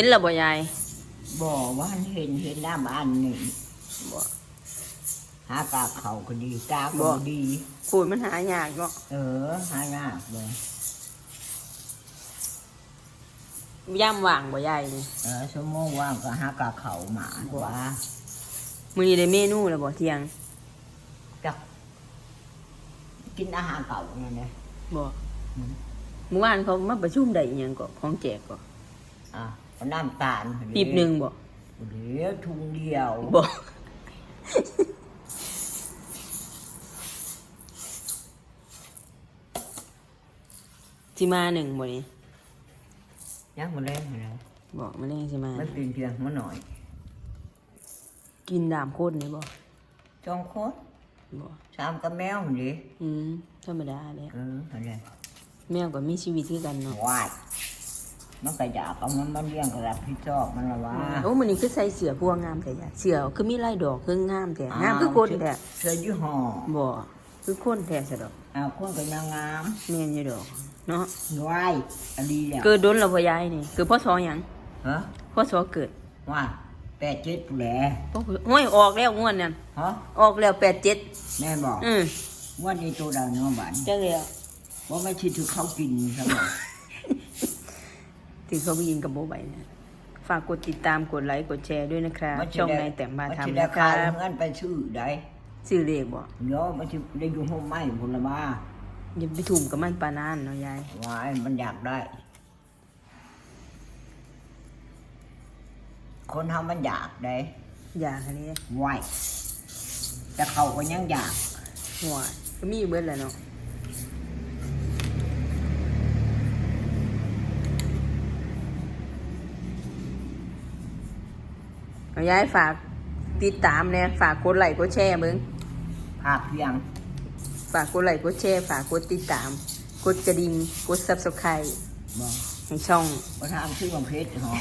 ห็นแล้วบ่ยายบ่ว่าเห็นเห็นหน้าบ้านนี่บ่หากาเขาก็ดีกาบ่ก็ดีพูดมันหายากเนาะเออ หายากเลยย่ำว่างบ่ยายนี่เออชั่วโมงว่างก็หากาเขาหมาบ่ว่ามื้อนี้ได้เมนูแล้วบ่เที่ยงจักกินอาหารเก่านั่นแหละบ่อืมเมื่อวานเขามาประชุมได้อีหยังก็ของแจกก็อะ เอาน้ำตาลปีบหนึงบ่เดี๋ยวทุงเดียวบ่สิมาหนึ่งบ่นี่ยักมาเล่นอะไรบอกมาเล่นสิมาไม่เป็นเพียงมาหน่อย กินดามโคตรนี่บ่จองโคตรบ่สามกับแมวหั่นดิอืมธรรมดาแหล้วเอออะไรแมวก็มีชีวิตคือกันเนาะวาย มันก็อยากเอามันมันเลี้ยงก็รับผิดชอบมันละว่าโอ้มื้อนี้คือใส่เสื้อพวงงามแต่ยาเสื้อคือมีลายดอกคืองามแต่งามคือคนแท้เสื้อยี่ห้อบ่คือคนแท้ซะดอกอ้าวคนก็ยังงามแม่นอยู่ดอกเนาะวายอันดีเนี่ยเกิดโดนแล้วบ่ยายนี่คือพ่อสอหยังฮะพ่อสอเกิดว่าแปดเจ็ดผู้แหล่พ่อห้วยออกแล้วงวดนั้นฮะออกแล้ว87แม่บอกอืมว่านี่ตัวดาวเนื้อบันจังแล้วว่าไม่ชิดถือเขากินใช่ไหม ที่เขาไปยินกับโบใบเนี่ยฝากกดติดตามกดไลค์กดแชร์ด้วยนะครับมันช่องนายแต่งมามันทำจะได้นะคข่ารัวบเงินไปชื่อได้ชื่อเลขบ่เดี๋ยวมันจะได้อยู่ห้องไม้ผลไม้อย่าไปถุ่มกับมันปานานเนาะยายวายมันอยากได้ คนทำมันอยากได้อย่าคันนี้วายแต่เขาก็ยังอยากหัวก็มีอยู่เบิดแหละเนาะ เอายายฝากติดตามเนี่ยฝากกดไลค์กดแชร์เบิ้งภาคเพียงฝากกดไลค์กดแชร์ฝากกดติดตาม กดกระดิ่งกด subscribe บอกให้ช่อง ว่าทำชื่อของเพชรหอ